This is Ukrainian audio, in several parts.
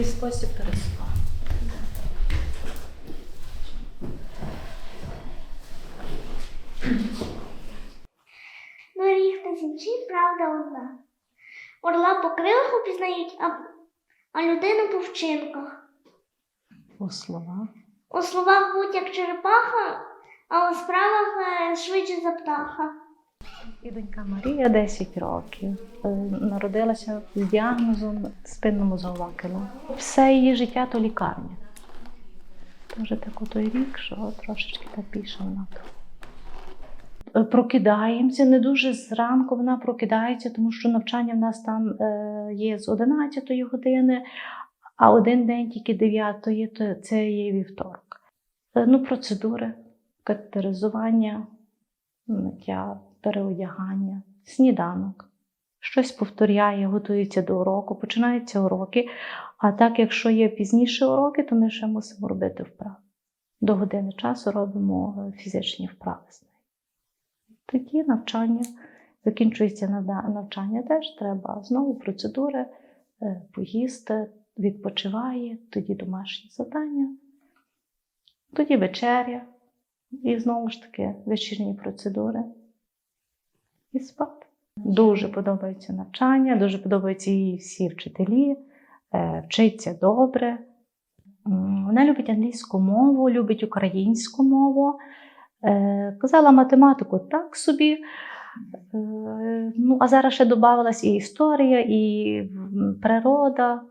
російський спосіб переспа. Доріг та сінчі, правда одна. Орла по крилах упізнають, а, а людину по вчинках. У словах. У словах будь як черепаха, а у справах е, швидше за птаха. І донька Марія 10 років. Е, Народилася з діагнозом спинномозгова кила. Все її життя то лікарня. Вже так той рік, що трошечки так пішов на то. Е, Прокидаємося не дуже зранку. Вона прокидається, тому що навчання в нас там е, є з 11 години, а один день тільки 9, то це є вівторок. Ну, процедури, катетеризування, миття, переодягання, сніданок. Щось повторяє, готується до уроку, починаються уроки. А так, якщо є пізніше уроки, то ми ще мусимо робити вправи. До години часу робимо е, фізичні вправи з нею. Тоді навчання, закінчується навчання теж треба знову процедури, е, поїсти, відпочиває, тоді домашні завдання, тоді вечеря, і знову ж таки вечірні процедури і спати. Дуже подобається навчання, дуже подобаються їй всі вчителі, е, вчиться добре. Вона любить англійську мову, любить українську мову. Е, Казала математику так собі. Е, Ну, а зараз ще додавалась і історія, і природа,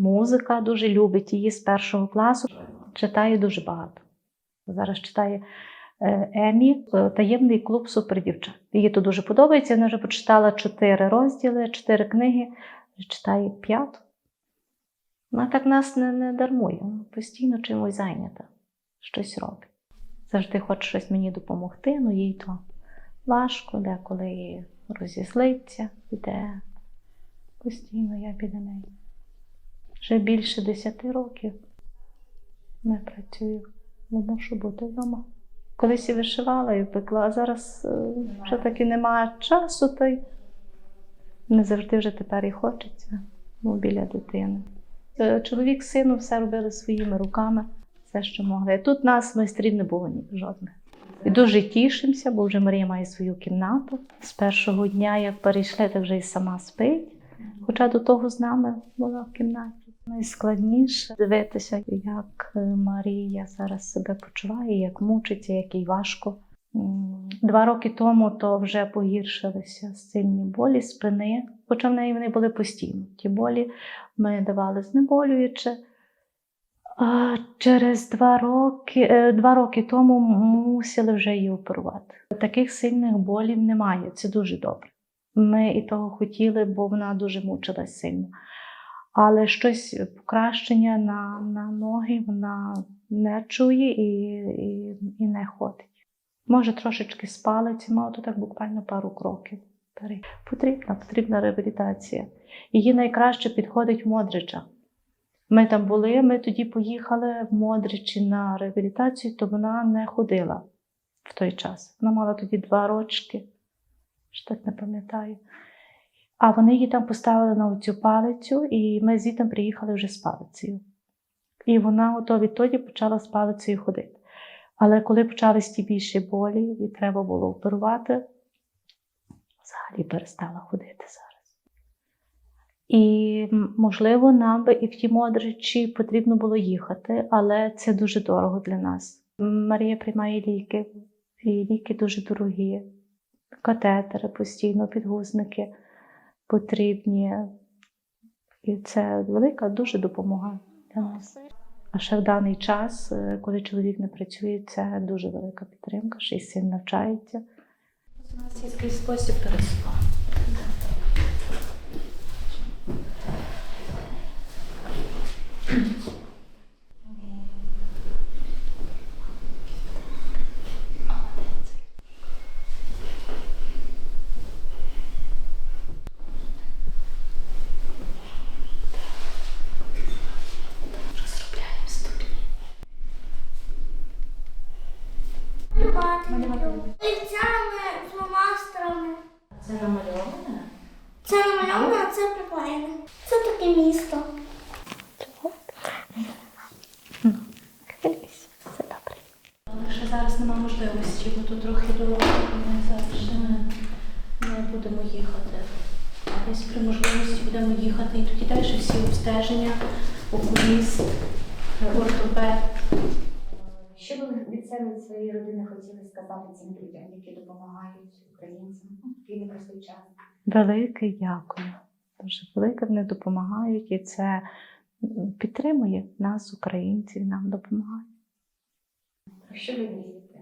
музика дуже любить її з першого класу. Читає дуже багато. Зараз читає Емі е, Таємний клуб супердівчат. Їй то дуже подобається. Вона вже прочитала чотири розділи, чотири книги, читає п'яту. Вона так нас не, не дармує, вона постійно чимось зайнята, щось робить. Завжди хоче щось мені допомогти, ну їй то важко, деколи розізлиться, піде. Постійно я біля неї. Вже більше десяти років не працюю, бо мушу бути вдома. Колись і вишивала і пекла, а зараз е, вже таки немає часу, то й не завжди вже тепер і хочеться ну, біля дитини. Е, Чоловік з сином все робили своїми руками, все, що могли. Тут нас майстрів не було ні жодних. І дуже тішимося, бо вже Марія має свою кімнату. З першого дня, як перейшли, так вже і сама спить. Хоча до того з нами була в кімнаті. Найскладніше дивитися, як е, Марія зараз себе почуває, як мучиться, як їй важко. Два роки тому то вже погіршилися сильні болі спини, хоча в неї вони були постійно. Ті болі ми давали знеболююче. А через два роки, е, два роки тому мусили вже її оперувати. Таких сильних болів немає, це дуже добре. Ми і того хотіли, бо вона дуже мучилась сильно. Але щось покращення на, на ноги вона не чує і, і, і не ходить. Може, трошечки з палицями, але то так буквально пару кроків. Потрібна, потрібна реабілітація. Її найкраще підходить Модрича. Ми там були, ми тоді поїхали в Модричі на реабілітацію, то вона не ходила в той час. Вона мала тоді два рочки, що так не пам'ятаю. А вони її там поставили на цю палицю, і ми звідти приїхали вже з палицею. І вона ото відтоді почала з палицею ходити. Але коли почались ті більші болі, і треба було оперувати, взагалі перестала ходити зараз. І, можливо, нам би і в ті Модричі потрібно було їхати, але це дуже дорого для нас. Марія приймає ліки, і ліки дуже дорогі, катетери постійно, підгузники потрібні. І це велика дуже допомога для нас. А ще в даний час, е, коли чоловік не працює, це дуже велика підтримка, що і син навчається. якийсь спосіб переспа. Лівцями двома мамастрами. Це намальоване? Це намальоване, а це приклеєне. Це таке місто. Все добре. Але зараз немає можливості, бо тут трохи дорога, ми зараз ще не будемо їхати. А десь при можливості будемо їхати. І тоді далі всі обстеження, окуліст, ортопед. Ви від своєї родини хотіли сказати цим людям, які допомагають українцям в такий непростий час? Велике дякую. Дуже велике вони допомагають, і це підтримує нас, українців, нам допомагає. Що ви мрієте?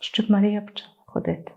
Щоб Марія почала ходити.